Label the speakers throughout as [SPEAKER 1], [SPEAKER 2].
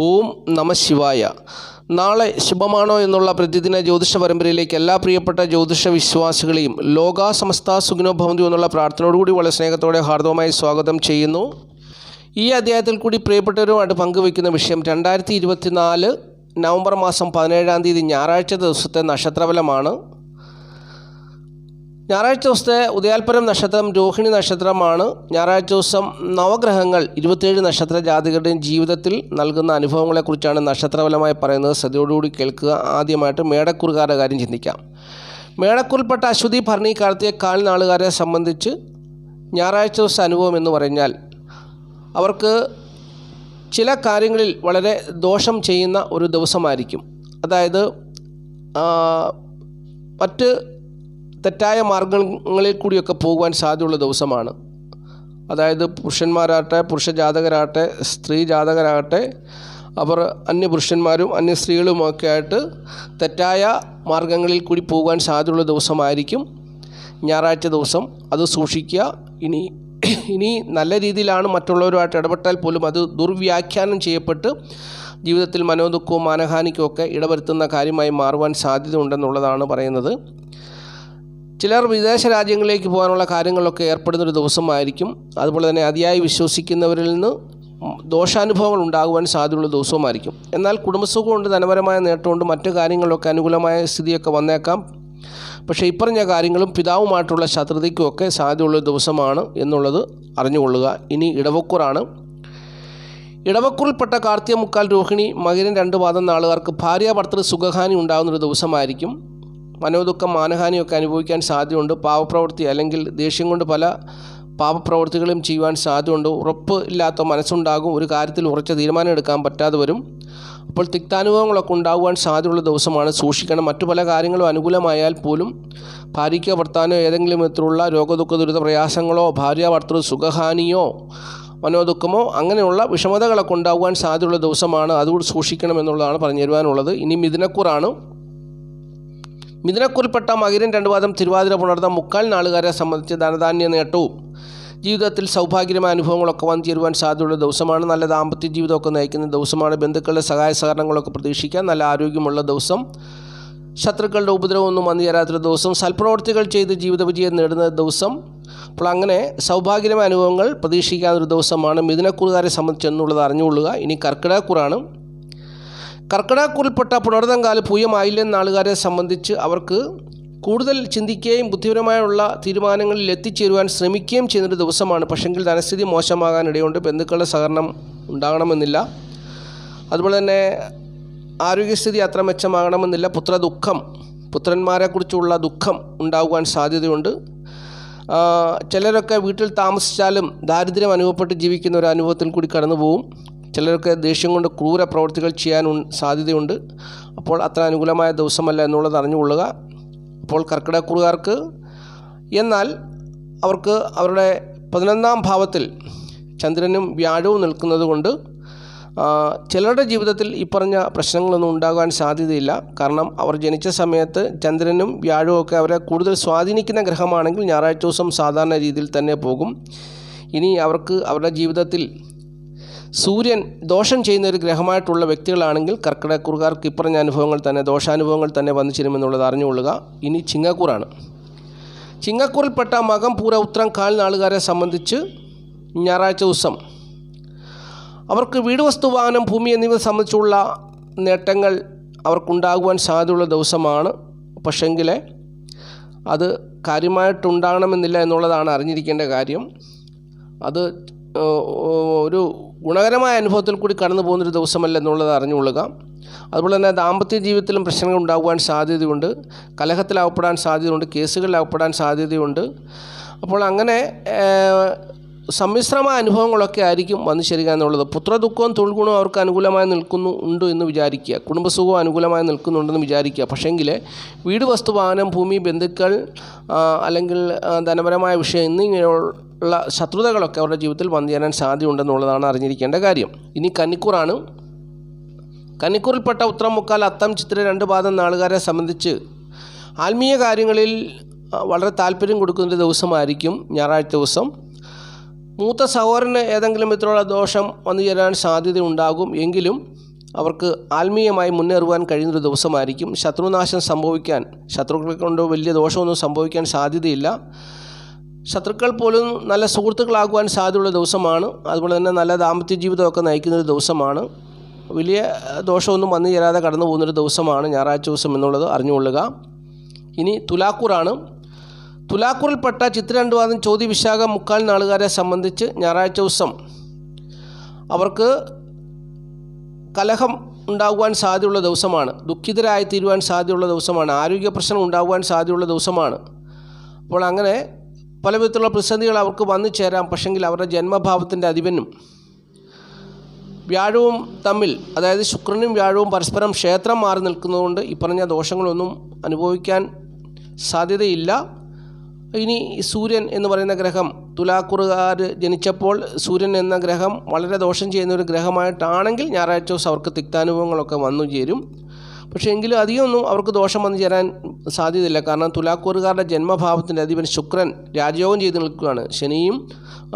[SPEAKER 1] ഓം നമ ശിവായ. നാളെ ശുഭമാണോ എന്നുള്ള പ്രതിദിന ജ്യോതിഷ പരമ്പരയിലേക്ക് എല്ലാ പ്രിയപ്പെട്ട ജ്യോതിഷ വിശ്വാസികളെയും ലോകാ സമസ്ത ഭവന്തു എന്നുള്ള പ്രാർത്ഥനയോടുകൂടി വളരെ സ്നേഹത്തോടെ ഹാർദവമായി സ്വാഗതം ചെയ്യുന്നു. ഈ അധ്യായത്തിൽ കൂടി പ്രിയപ്പെട്ടവരുമായിട്ട് പങ്കുവയ്ക്കുന്ന വിഷയം രണ്ടായിരത്തി ഇരുപത്തിനാല് നവംബർ മാസം പതിനേഴാം തീയതി ഞായറാഴ്ച ദിവസത്തെ നക്ഷത്രഫലമാണ്. ഞായറാഴ്ച ദിവസത്തെ ഉദയാൽപരം നക്ഷത്രം രോഹിണി നക്ഷത്രമാണ്. ഞായറാഴ്ച ദിവസം നവഗ്രഹങ്ങൾ ഇരുപത്തേഴ് നക്ഷത്ര ജാതികളുടെയും ജീവിതത്തിൽ നൽകുന്ന അനുഭവങ്ങളെക്കുറിച്ചാണ് നക്ഷത്രഫലമായി പറയുന്നത്. ശ്രദ്ധയോടുകൂടി കേൾക്കുക. ആദ്യമായിട്ട് മേടക്കുറുകാരുടെ കാര്യം ചിന്തിക്കാം. മേടക്കുറിൽപ്പെട്ട അശ്വതി ഭരണി കാർത്തിക കാൽനാളുകാരെ സംബന്ധിച്ച് ഞായറാഴ്ച ദിവസ അനുഭവം എന്ന് പറഞ്ഞാൽ അവർക്ക് ചില കാര്യങ്ങളിൽ വളരെ ദോഷം ചെയ്യുന്ന ഒരു ദിവസമായിരിക്കും. അതായത് മറ്റ് തെറ്റായ മാർഗങ്ങളിൽ കൂടിയൊക്കെ പോകുവാൻ സാധ്യതയുള്ള ദിവസമാണ്. അതായത് പുരുഷന്മാരാകട്ടെ പുരുഷ ജാതകരാകട്ടെ സ്ത്രീ ജാതകരാകട്ടെ അവർ അന്യ പുരുഷന്മാരും അന്യ സ്ത്രീകളുമൊക്കെ ആയിട്ട് തെറ്റായ മാർഗങ്ങളിൽ കൂടി പോകാൻ സാധ്യതയുള്ള ദിവസമായിരിക്കും ഞായറാഴ്ച ദിവസം. അത് സൂക്ഷിക്കുക. ഇനി ഇനി നല്ല രീതിയിലാണ് മറ്റുള്ളവരുമായിട്ട് ഇടപെട്ടാൽ പോലും അത് ദുർവ്യാഖ്യാനം ചെയ്യപ്പെട്ട് ജീവിതത്തിൽ മനോദുഃഖവും മാനഹാനിക്കും ഒക്കെ ഇടവരുത്തുന്ന കാര്യമായി മാറുവാൻ സാധ്യതയുണ്ടെന്നുള്ളതാണ് പറയുന്നത്. ചിലർ വിദേശ രാജ്യങ്ങളിലേക്ക് പോകാനുള്ള കാര്യങ്ങളൊക്കെ ഏർപ്പെടുന്ന ഒരു ദിവസമായിരിക്കും. അതുപോലെ തന്നെ അതിയായി വിശ്വസിക്കുന്നവരിൽ നിന്ന് ദോഷാനുഭവങ്ങൾ ഉണ്ടാകുവാൻ സാധ്യതയുള്ള ദിവസവുമായിരിക്കും. എന്നാൽ കുടുംബസുഖം കൊണ്ട് ധനപരമായ നേട്ടമുണ്ട് മറ്റു കാര്യങ്ങളിലൊക്കെ അനുകൂലമായ സ്ഥിതിയൊക്കെ വന്നേക്കാം. പക്ഷേ ഇപ്പറഞ്ഞ കാര്യങ്ങളും പിതാവുമായിട്ടുള്ള ശത്രുതയ്ക്കുമൊക്കെ സാധ്യതയുള്ള ദിവസമാണ് എന്നുള്ളത് അറിഞ്ഞുകൊള്ളുക. ഇനി ഇടവക്കൂറാണ്. ഇടവക്കൂറിൽപ്പെട്ട കാർത്തിക മുക്കാൽ രോഹിണി മകരൻ രണ്ട് പാദം നാളുകാർക്ക് ഭാര്യ ഭർത്തൃ സുഖഹാനി ഉണ്ടാകുന്നൊരു ദിവസമായിരിക്കും. മനോദുഃഖം മാനഹാനിയൊക്കെ അനുഭവിക്കാൻ സാധ്യതയുണ്ട്. പാവപ്രവൃത്തി അല്ലെങ്കിൽ ദേഷ്യം കൊണ്ട് പല പാപപ്രവൃത്തികളും ചെയ്യുവാൻ സാധ്യതയുണ്ട്. ഉറപ്പ് ഇല്ലാത്ത മനസ്സുണ്ടാകും. ഒരു കാര്യത്തിൽ ഉറച്ച തീരുമാനം എടുക്കാൻ പറ്റാതെ വരും. അപ്പോൾ തിക്താനുഭവങ്ങളൊക്കെ ഉണ്ടാകുവാൻ സാധ്യതയുള്ള ദിവസമാണ് സൂക്ഷിക്കണം. മറ്റു പല കാര്യങ്ങളും അനുകൂലമായാൽ പോലും ഭാര്യയ്ക്കോ ഭർത്താനോ ഏതെങ്കിലും വിധത്തിലുള്ള രോഗദുഃഖ ദുരിത പ്രയാസങ്ങളോ ഭാര്യ ഭർത്തൃ സുഖഹാനിയോ മനോദുഃഖമോ അങ്ങനെയുള്ള വിഷമതകളൊക്കെ ഉണ്ടാകുവാൻ സാധ്യതയുള്ള ദിവസമാണ്. അതുകൂടി സൂക്ഷിക്കണം എന്നുള്ളതാണ് പറഞ്ഞു തരുവാനുള്ളത്. ഇനി മിഥുനക്കൂറാണ്. മിഥുനക്കുറിൽപ്പെട്ട മകരൻ രണ്ടുപാദം തിരുവാതിര പുണർന്ന മുക്കാൽ നാളുകാരെ സംബന്ധിച്ച് ധനധാന്യ നേട്ടവും ജീവിതത്തിൽ സൗഭാഗ്യമായ അനുഭവങ്ങളൊക്കെ വന്നു ചേരുവാൻ സാധ്യതയുള്ള ദിവസമാണ്. നല്ല ദാമ്പത്യ ജീവിതമൊക്കെ നയിക്കുന്ന ദിവസമാണ്. ബന്ധുക്കളുടെ സഹായ സഹകരണങ്ങളൊക്കെ പ്രതീക്ഷിക്കാം. നല്ല ആരോഗ്യമുള്ള ദിവസം. ശത്രുക്കളുടെ ഉപദ്രവമൊന്നും വന്നു ചേരാത്തൊരു ദിവസം. സൽപ്രവർത്തികൾ ചെയ്ത് ജീവിത വിജയം നേടുന്ന ദിവസം. അപ്പോൾ അങ്ങനെ സൗഭാഗ്യമായ അനുഭവങ്ങൾ പ്രതീക്ഷിക്കാവുന്ന ഒരു ദിവസമാണ്. മിഥുനക്കുറുകാരെ സംബന്ധിച്ചെന്നുള്ളത് അറിഞ്ഞുകൊള്ളുക. ഇനി കർക്കിടകക്കുറാണ് കർക്കിടകക്കുറിൽപ്പെട്ട പുണർതങ്കാൽ പൂയമായില്ലെന്ന ആളുകാരെ സംബന്ധിച്ച് അവർക്ക് കൂടുതൽ ചിന്തിക്കുകയും ബുദ്ധിപരമായുള്ള തീരുമാനങ്ങളിൽ എത്തിച്ചേരുവാൻ ശ്രമിക്കുകയും ചെയ്യുന്നൊരു ദിവസമാണ്. പക്ഷെങ്കിൽ ധനസ്ഥിതി മോശമാകാനിടയുണ്ട്. ബന്ധുക്കളുടെ സഹകരണം ഉണ്ടാകണമെന്നില്ല. അതുപോലെ തന്നെ ആരോഗ്യസ്ഥിതി അത്ര മെച്ചമാകണമെന്നില്ല. പുത്ര ദുഃഖം പുത്രന്മാരെക്കുറിച്ചുള്ള ദുഃഖം ഉണ്ടാകുവാൻ സാധ്യതയുണ്ട്. ചിലരൊക്കെ വീട്ടിൽ താമസിച്ചാലും ദാരിദ്ര്യം അനുഭവപ്പെട്ട് ജീവിക്കുന്ന ഒരു അനുഭവത്തിൽ കൂടി കടന്നു പോകും ചിലരൊക്കെ ദേഷ്യം കൊണ്ട് ക്രൂര പ്രവൃത്തികൾ ചെയ്യാൻ സാധ്യതയുണ്ട്. അപ്പോൾ അത്ര അനുകൂലമായ ദിവസമല്ല എന്നുള്ളത് അറിഞ്ഞുകൊള്ളുക. അപ്പോൾ കർക്കിടക്കുറുകാർക്ക് എന്നാൽ അവർക്ക് അവരുടെ പതിനൊന്നാം ഭാവത്തിൽ ചന്ദ്രനും വ്യാഴവും നിൽക്കുന്നത് കൊണ്ട് ചിലരുടെ ജീവിതത്തിൽ ഈ പറഞ്ഞ പ്രശ്നങ്ങളൊന്നും ഉണ്ടാകാൻ സാധ്യതയില്ല. കാരണം അവർ ജനിച്ച സമയത്ത് ചന്ദ്രനും വ്യാഴവും ഒക്കെ അവരെ കൂടുതൽ സ്വാധീനിക്കുന്ന ഗ്രഹമാണെങ്കിൽ ഞായറാഴ്ച ദിവസം സാധാരണ രീതിയിൽ തന്നെ പോകും. ഇനി അവർക്ക് അവരുടെ ജീവിതത്തിൽ സൂര്യൻ ദോഷം ചെയ്യുന്ന ഒരു ഗ്രഹമായിട്ടുള്ള വ്യക്തികളാണെങ്കിൽ കർക്കിടകക്കുറുകാർക്ക് ഇപ്പറഞ്ഞ അനുഭവങ്ങൾ തന്നെ ദോഷാനുഭവങ്ങൾ തന്നെ വന്നു ചേരുമെന്നുള്ളത് അറിഞ്ഞുകൊള്ളുക. ഇനി ചിങ്ങക്കൂറാണ്. ചിങ്ങക്കൂറിൽപ്പെട്ട മകം പൂര ഉത്രം കാൽനാളുകാരെ സംബന്ധിച്ച് ഞായറാഴ്ച ദിവസം. അവർക്ക് വീട് വസ്തു വാഹനം ഭൂമി എന്നിവ സംബന്ധിച്ചുള്ള നേട്ടങ്ങൾ അവർക്കുണ്ടാകുവാൻ സാധ്യതയുള്ള ദിവസമാണ്. പക്ഷെങ്കിൽ അത് കാര്യമായിട്ടുണ്ടാകണമെന്നില്ല എന്നുള്ളതാണ് അറിഞ്ഞിരിക്കേണ്ട കാര്യം. അത് ഒരു ഗുണകരമായ അനുഭവത്തിൽ കൂടി കടന്നു പോകുന്നൊരു ദിവസമല്ല എന്നുള്ളത് അറിഞ്ഞുകൊള്ളുക. അതുപോലെ തന്നെ ദാമ്പത്യ ജീവിതത്തിലും പ്രശ്നങ്ങൾ ഉണ്ടാകുവാൻ സാധ്യതയുണ്ട്. കലഹത്തിലാവപ്പെടാൻ സാധ്യതയുണ്ട്. കേസുകളിലാവപ്പെടാൻ സാധ്യതയുണ്ട്. അപ്പോൾ അങ്ങനെ സമ്മിശ്രമായ അനുഭവങ്ങളൊക്കെ ആയിരിക്കും വന്നു ചേരുക എന്നുള്ളത്. പുത്രദുഃഖവും തൊഴിൽഗുണവും അവർക്ക് അനുകൂലമായി നിൽക്കുന്നു ഉണ്ട് എന്ന് വിചാരിക്കുക. കുടുംബസുഖവും അനുകൂലമായി നിൽക്കുന്നുണ്ടെന്ന് വിചാരിക്കുക. പക്ഷേങ്കിൽ വീട് വസ്തു വാഹനം ഭൂമി ബന്ധുക്കൾ അല്ലെങ്കിൽ ധനപരമായ വിഷയം എന്നിങ്ങനെയുള്ള ശത്രുതകളൊക്കെ അവരുടെ ജീവിതത്തിൽ വന്നു ചേരാൻ സാധ്യതയുണ്ടെന്നുള്ളതാണ് അറിഞ്ഞിരിക്കേണ്ട കാര്യം. ഇനി കന്നിക്കൂറാണ്. കന്നിക്കൂറിൽപ്പെട്ട ഉത്തരം മുക്കാൽ അത്തം ചിത്ര രണ്ട് പാദം നാളുകാരെ സംബന്ധിച്ച് ആത്മീയ കാര്യങ്ങളിൽ വളരെ താല്പര്യം കൊടുക്കുന്നൊരു ദിവസമായിരിക്കും ഞായറാഴ്ച ദിവസം. മൂത്ത സഹോദരന് ഏതെങ്കിലും വിധത്തിലുള്ള ദോഷം വന്നു ചേരാൻ സാധ്യത ഉണ്ടാകും എങ്കിലും അവർക്ക് ആത്മീയമായി മുന്നേറുവാൻ കഴിയുന്നൊരു ദിവസമായിരിക്കും. ശത്രുനാശം സംഭവിക്കാൻ ശത്രുക്കളെ കൊണ്ട് വലിയ ദോഷമൊന്നും സംഭവിക്കാൻ സാധ്യതയില്ല. ശത്രുക്കൾ പോലും നല്ല സുഹൃത്തുക്കളാകുവാൻ സാധ്യതയുള്ള ദിവസമാണ്. അതുപോലെ തന്നെ നല്ല ദാമ്പത്യ ജീവിതമൊക്കെ നയിക്കുന്നൊരു ദിവസമാണ്. വലിയ ദോഷമൊന്നും വന്നു ചേരാതെ കടന്നു പോകുന്നൊരു ദിവസമാണ് ഞായറാഴ്ച ദിവസം എന്നുള്ളത് അറിഞ്ഞുകൊള്ളുക. ഇനി തുലാക്കൂറാണ്. തുലാക്കൂറിൽപ്പെട്ട ചിത്രണ്ടുവാദം ചോദ്യ വിശാഖ മുക്കാൽ നാളുകാരെ സംബന്ധിച്ച് ഞായറാഴ്ച ദിവസം അവർക്ക് കലഹം ഉണ്ടാകുവാൻ സാധ്യതയുള്ള ദിവസമാണ്. ദുഃഖിതരായി തീരുവാൻ സാധ്യതയുള്ള ദിവസമാണ്. ആരോഗ്യ പ്രശ്നം ഉണ്ടാകുവാൻ സാധ്യതയുള്ള ദിവസമാണ്. അപ്പോൾ അങ്ങനെ പല വിധത്തിലുള്ള പ്രതിസന്ധികൾ അവർക്ക് വന്നു ചേരാം. പക്ഷെങ്കിൽ അവരുടെ ജന്മഭാവത്തിന്റെ അധിപനും വ്യാഴവും തമ്മിൽ അതായത് ശുക്രനും വ്യാഴവും പരസ്പരം ക്ഷേത്രം മാറി നിൽക്കുന്നതുകൊണ്ട് ഈ പറഞ്ഞ ദോഷങ്ങളൊന്നും അനുഭവിക്കാൻ സാധ്യതയില്ല. ഇനി സൂര്യൻ എന്ന് പറയുന്ന ഗ്രഹം തുലാക്കുറുകാർ ജനിച്ചപ്പോൾ സൂര്യൻ എന്ന ഗ്രഹം വളരെ ദോഷം ചെയ്യുന്ന ഒരു ഗ്രഹമായിട്ടാണെങ്കിൽ ഞായറാഴ്ച ദിവസം അവർക്ക് തിക്താനുഭവങ്ങളൊക്കെ വന്നു ചേരും. പക്ഷേ എങ്കിലും അധികമൊന്നും അവർക്ക് ദോഷം വന്നു ചേരാൻ സാധ്യതയില്ല. കാരണം തുലാക്കൂറുകാരുടെ ജന്മഭാവത്തിന്റെ അധിപൻ ശുക്രൻ രാജയോഗം ചെയ്ത് നിൽക്കുകയാണ്. ശനിയും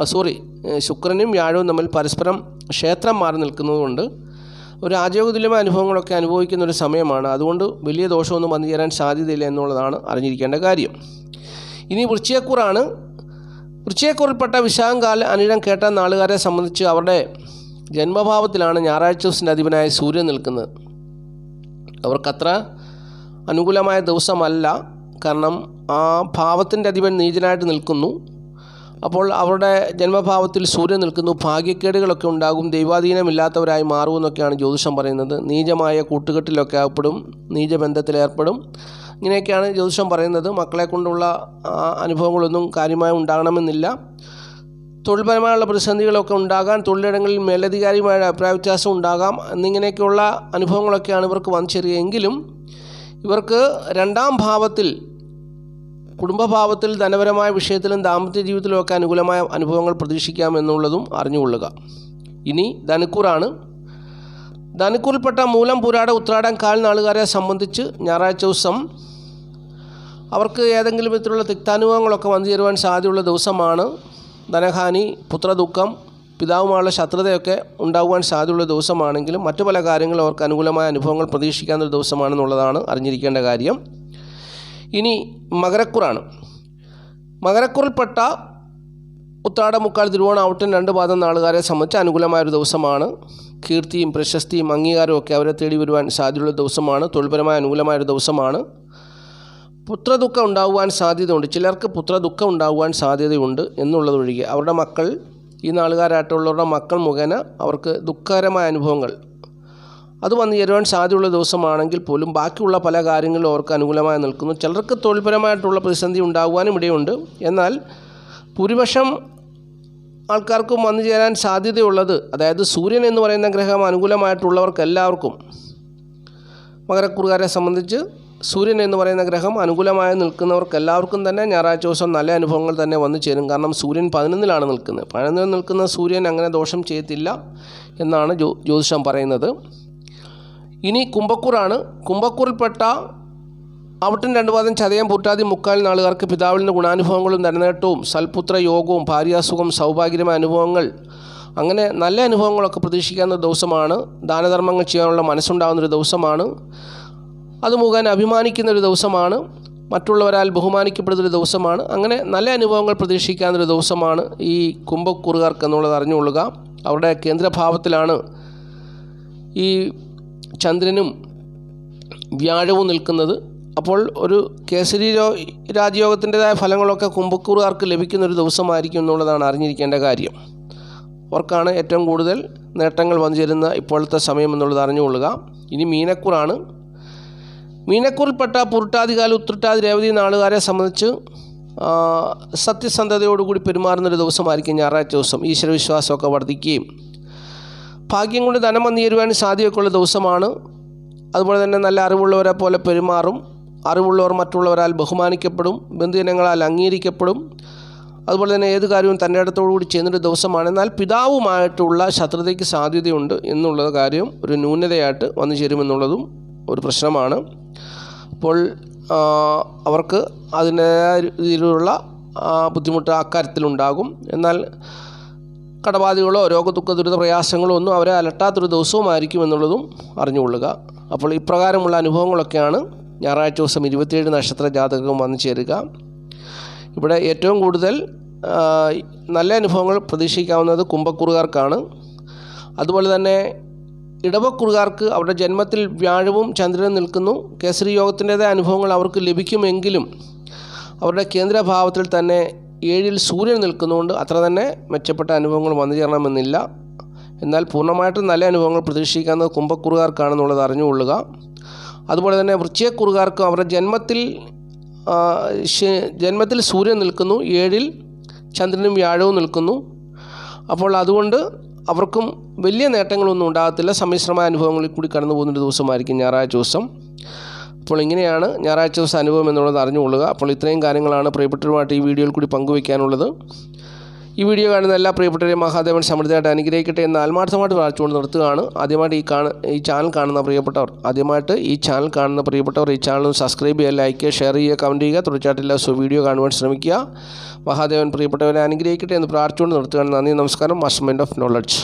[SPEAKER 1] സോറി ശുക്രനും വ്യാഴവും തമ്മിൽ പരസ്പരം ക്ഷേത്രം മാറി നിൽക്കുന്നതുകൊണ്ട് ഒരു രാജയോഗതുല്യമായ അനുഭവങ്ങളൊക്കെ അനുഭവിക്കുന്ന ഒരു സമയമാണ്. അതുകൊണ്ട് വലിയ ദോഷമൊന്നും വന്നു ചേരാൻ സാധ്യതയില്ല എന്നുള്ളതാണ് അറിഞ്ഞിരിക്കേണ്ട കാര്യം. ഇനി വൃശ്ചിയക്കൂറാണ് വൃശ്ചിയക്കൂറിൽപ്പെട്ട വിശാഖകാല അനിഴം കേട്ട നാളുകാരെ സംബന്ധിച്ച് അവരുടെ ജന്മഭാവത്തിലാണ് ഞായറാഴ്ച ദിവസത്തിന്റെ അധിപനായ സൂര്യൻ നിൽക്കുന്നത്. അവർക്കത്ര അനുകൂലമായ ദിവസമല്ല. കാരണം ആ ഭാവത്തിന്റെ അധിപൻ നീചനായിട്ട് നിൽക്കുന്നു. അപ്പോൾ അവരുടെ ജന്മഭാവത്തിൽ സൂര്യൻ നിൽക്കുന്നു. ഭാഗ്യക്കേടുകളൊക്കെ ഉണ്ടാകും. ദൈവാധീനമില്ലാത്തവരായി മാറുമെന്നൊക്കെയാണ് ജ്യോതിഷം പറയുന്നത്. നീചമായ കൂട്ടുകെട്ടിലൊക്കെ ഏർപ്പെടും. നീചബന്ധത്തിലേർപ്പെടും ഇങ്ങനെയൊക്കെയാണ് ജ്യോതിഷം പറയുന്നത്. മക്കളെ കൊണ്ടുള്ള അനുഭവങ്ങളൊന്നും കാര്യമായി ഉണ്ടാകണമെന്നില്ല. തൊഴിൽപരമായുള്ള പ്രതിസന്ധികളൊക്കെ ഉണ്ടാകാം തൊഴിലിടങ്ങളിൽ മേലധികാരിയുമായ അഭിപ്രായ വ്യത്യാസം ഉണ്ടാകാം എന്നിങ്ങനെയൊക്കെയുള്ള അനുഭവങ്ങളൊക്കെയാണ് ഇവർക്ക് വന്നു ചേരുക ഇവർക്ക് രണ്ടാം ഭാവത്തിൽ കുടുംബഭാവത്തിൽ ധനപരമായ വിഷയത്തിലും ദാമ്പത്യ ജീവിതത്തിലും ഒക്കെ അനുകൂലമായ അനുഭവങ്ങൾ പ്രതീക്ഷിക്കാം എന്നുള്ളതും അറിഞ്ഞുകൊള്ളുക. ഇനി ധനുക്കൂറാണ്. ധനുക്കൂറിൽപ്പെട്ട മൂലം പുരാട ഉത്രാടം കാൽ നാളുകാരെ സംബന്ധിച്ച് ഞായറാഴ്ച ദിവസം അവർക്ക് ഏതെങ്കിലും വിധത്തിലുള്ള തിക്താനുഭവങ്ങളൊക്കെ വന്നു ചേരുവാൻ സാധ്യതയുള്ള ദിവസമാണ്. ധനഹാനി പുത്രദുഃഖം പിതാവുമായുള്ള ശത്രുതയൊക്കെ ഉണ്ടാകുവാൻ സാധ്യതയുള്ള ദിവസമാണെങ്കിലും മറ്റു പല കാര്യങ്ങളും അവർക്ക് അനുകൂലമായ അനുഭവങ്ങൾ പ്രതീക്ഷിക്കാവുന്ന ഒരു ദിവസമാണെന്നുള്ളതാണ് അറിഞ്ഞിരിക്കേണ്ട കാര്യം. ഇനി മകരക്കുറാണ്. മകരക്കുറിൽപ്പെട്ട ഉത്രാട മുക്കാൽ തിരുവോണം ഔട്ടൻ രണ്ട് പാദം നാളുകാരെ സംബന്ധിച്ച് അനുകൂലമായ ഒരു ദിവസമാണ്. കീർത്തിയും പ്രശസ്തിയും അംഗീകാരവും ഒക്കെ അവരെ തേടി വരുവാൻ സാധ്യതയുള്ള ദിവസമാണ്. തൊഴിൽപരമായ അനുകൂലമായ ഒരു ദിവസമാണ്. പുത്രദുഃഖം ഉണ്ടാകുവാൻ സാധ്യതയുണ്ട്. ചിലർക്ക് പുത്രദുഃഖം ഉണ്ടാകുവാൻ സാധ്യതയുണ്ട് എന്നുള്ളതൊഴികെ അവരുടെ മക്കൾ ഈ നാളുകാരായിട്ടുള്ളവരുടെ മക്കൾ മുഖേന അവർക്ക് ദുഃഖകരമായ അനുഭവങ്ങൾ. അത് വന്ന് ചേരുവാൻ സാധ്യതയുള്ള ദിവസമാണെങ്കിൽ പോലും ബാക്കിയുള്ള പല കാര്യങ്ങളും അവർക്ക് അനുകൂലമായി നിൽക്കുന്നു. ചിലർക്ക് തൊഴിൽപരമായിട്ടുള്ള പ്രതിസന്ധി ഉണ്ടാകുവാനും ഇടയുണ്ട്. എന്നാൽ ഭൂരിപക്ഷം ആൾക്കാർക്കും വന്നു ചേരാൻ സാധ്യതയുള്ളത് അതായത് സൂര്യൻ എന്ന് പറയുന്ന ഗ്രഹം അനുകൂലമായിട്ടുള്ളവർക്ക് എല്ലാവർക്കും മകരക്കുറുകാരെ സംബന്ധിച്ച് സൂര്യൻ എന്ന് പറയുന്ന ഗ്രഹം അനുകൂലമായി നിൽക്കുന്നവർക്ക് എല്ലാവർക്കും തന്നെ ഞായറാഴ്ച ദിവസം നല്ല അനുഭവങ്ങൾ തന്നെ വന്നു ചേരും. കാരണം സൂര്യൻ പതിനൊന്നിലാണ് നിൽക്കുന്നത്. പതിനൊന്നിൽ നിൽക്കുന്ന സൂര്യൻ അങ്ങനെ ദോഷം ചെയ്യത്തില്ല എന്നാണ് ജ്യോ ജ്യോതിഷം പറയുന്നത്. ഇനി കുംഭക്കൂറാണ്. കുംഭക്കൂറിൽപ്പെട്ട അവിട്ടും രണ്ട് പാദം ചതയം പൂട്ടാതി മുക്കാൽ നാളുകാർക്ക് പിതാവിൽ നിന്ന് ഗുണാനുഭവങ്ങളും ധനനേട്ടവും സൽപുത്ര യോഗവും ഭാര്യാസുഖം സൗഭാഗ്യമായ അനുഭവങ്ങൾ അങ്ങനെ നല്ല അനുഭവങ്ങളൊക്കെ പ്രതീക്ഷിക്കാവുന്ന ദിവസമാണ്. ദാനധർമ്മങ്ങൾ ചെയ്യാനുള്ള മനസ്സുണ്ടാകുന്നൊരു ദിവസമാണ്. അത് മുഖേന അഭിമാനിക്കുന്ന ഒരു ദിവസമാണ്. മറ്റുള്ളവരാൽ ബഹുമാനിക്കപ്പെടുന്നൊരു ദിവസമാണ്. അങ്ങനെ നല്ല അനുഭവങ്ങൾ പ്രതീക്ഷിക്കാവുന്നൊരു ദിവസമാണ് ഈ കുംഭക്കുറുകാർക്ക് എന്നുള്ളത് അറിഞ്ഞുകൊള്ളുക. അവരുടെ കേന്ദ്രഭാവത്തിലാണ് ഈ ചന്ദ്രനും വ്യാഴവും നിൽക്കുന്നത്. അപ്പോൾ ഒരു കേസരി രോ രാജയോഗത്തിന്റെതായ ഫലങ്ങളൊക്കെ കുംഭക്കൂറുകാർക്ക് ലഭിക്കുന്ന ഒരു ദിവസമായിരിക്കും എന്നുള്ളതാണ് അറിഞ്ഞിരിക്കേണ്ട കാര്യം. അവർക്കാണ് ഏറ്റവും കൂടുതൽ നേട്ടങ്ങൾ വന്നു ചേരുന്ന ഇപ്പോഴത്തെ സമയം എന്നുള്ളത് അറിഞ്ഞുകൊള്ളുക. ഇനി മീനക്കൂറാണ്. മീനക്കൂറിൽപ്പെട്ട പുരുട്ടാതികാല ഉത്രട്ടാതി രേവതി നാളുകാരെ സംബന്ധിച്ച് സത്യസന്ധതയോടുകൂടി പെരുമാറുന്നൊരു ദിവസമായിരിക്കും ഞായറാഴ്ച ദിവസം. ഈശ്വരവിശ്വാസമൊക്കെ വർദ്ധിക്കുകയും ഭാഗ്യം കൊണ്ട് ധനം വന്നു ചേരുവാൻ സാധ്യതയൊക്കെയുള്ള ദിവസമാണ്. അതുപോലെ തന്നെ നല്ല അറിവുള്ളവരെ പോലെ പെരുമാറും. അറിവുള്ളവർ മറ്റുള്ളവരാൽ ബഹുമാനിക്കപ്പെടും. ബന്ധുജനങ്ങളാൽ അംഗീകരിക്കപ്പെടും. അതുപോലെ തന്നെ ഏത് കാര്യവും തന്റെ അടുത്തോടുകൂടി ചെയ്യുന്നൊരു ദിവസമാണ്. എന്നാൽ പിതാവുമായിട്ടുള്ള ശത്രുതയ്ക്ക് സാധ്യതയുണ്ട് എന്നുള്ള കാര്യം ഒരു ന്യൂനതയായിട്ട് വന്നു ചേരുമെന്നുള്ളതും ഒരു പ്രശ്നമാണ്. അപ്പോൾ അവർക്ക് അതിന്റേതായ രീതിയിലുള്ള ബുദ്ധിമുട്ട് അക്കാര്യത്തിലുണ്ടാകും എന്നാൽ കടബാധികളോ രോഗദുഃഖ ദുരിത പ്രയാസങ്ങളോ ഒന്നും അവരെ അലട്ടാത്തൊരു ദിവസവുമായിരിക്കും എന്നുള്ളതും അറിഞ്ഞുകൊള്ളുക. അപ്പോൾ ഇപ്രകാരമുള്ള അനുഭവങ്ങളൊക്കെയാണ് ഞായറാഴ്ച ദിവസം ഇരുപത്തിയേഴ് നക്ഷത്ര ജാതകം വന്നു ചേരുക. ഇവിടെ ഏറ്റവും കൂടുതൽ നല്ല അനുഭവങ്ങൾ പ്രതീക്ഷിക്കാവുന്നത് കുംഭക്കുറുകാർക്കാണ്. അതുപോലെ തന്നെ ഇടവക്കുറുകാർക്ക് അവരുടെ ജന്മത്തിൽ വ്യാഴവും ചന്ദ്രനും നിൽക്കുന്നു. കേസരി യോഗത്തിന്റെതായ അനുഭവങ്ങൾ അവർക്ക് ലഭിക്കുമെങ്കിലും അവരുടെ കേന്ദ്രഭാവത്തിൽ തന്നെ ഏഴിൽ സൂര്യൻ നിൽക്കുന്നതുകൊണ്ട് അത്ര തന്നെ മെച്ചപ്പെട്ട അനുഭവങ്ങൾ വന്നു ചേരണമെന്നില്ല. എന്നാൽ പൂർണമായിട്ടും നല്ല അനുഭവങ്ങൾ പ്രതീക്ഷിക്കാവുന്നത് കുംഭക്കുറുകാർക്കാണെന്നുള്ളത് അറിഞ്ഞുകൊള്ളുക. അതുപോലെ തന്നെ വൃശ്ചയക്കുറുകാർക്കും അവരുടെ ജന്മത്തിൽ ജന്മത്തിൽ സൂര്യൻ നിൽക്കുന്നു. ഏഴിൽ ചന്ദ്രനും വ്യാഴവും നിൽക്കുന്നു. അപ്പോൾ അതുകൊണ്ട് അവർക്കും വലിയ നേട്ടങ്ങളൊന്നും ഉണ്ടാകത്തില്ല. സമ്മിശ്രമായ അനുഭവങ്ങളിൽ കൂടി കടന്നു പോകുന്നൊരു ദിവസമായിരിക്കും ഞായറാഴ്ച ദിവസം. അപ്പോൾ ഇങ്ങനെയാണ് ഞായറാഴ്ച ദിവസം അനുഭവം എന്നുള്ളത് അറിഞ്ഞുകൊള്ളുക. അപ്പോൾ ഇത്രയും കാര്യങ്ങളാണ് പ്രിയപ്പെട്ടവരുമായിട്ട് ഈ വീഡിയോയിൽ കൂടി പങ്കുവയ്ക്കാനുള്ളത്. ഈ വീഡിയോ കാണുന്ന എല്ലാ പ്രിയപ്പെട്ടവരെയും മഹാദേവൻ സമൃദ്ധിയായിട്ട് അനുഗ്രഹിക്കട്ടെ എന്ന് ആത്മാർത്ഥമായിട്ട് പ്രാർത്ഥിച്ചുകൊണ്ട് നിർത്തുകയാണ്. ആദ്യമായിട്ട് ഈ കാണ ഈ ചാനൽ കാണുന്ന പ്രിയപ്പെട്ടവർ ആദ്യമായിട്ട് ഈ ചാനൽ കാണുന്ന പ്രിയപ്പെട്ടവർ ഈ ചാനൽ സബ്സ്ക്രൈബ് ചെയ്യുക ലൈക്ക് ചെയ്യുക ഷെയർ ചെയ്യുക കമന്റ് ചെയ്യുക. തുടർച്ചയായിട്ടില്ല സോ വീഡിയോ കാണുവാൻ ശ്രമിക്കുക. മഹാദേവൻ പ്രിയപ്പെട്ടവരെ അനുഗ്രഹിക്കട്ടെ എന്ന് പ്രാർത്ഥിച്ചുകൊണ്ട് നിർത്തുകയാണ്. നന്ദി നമസ്കാരം. Master of knowledge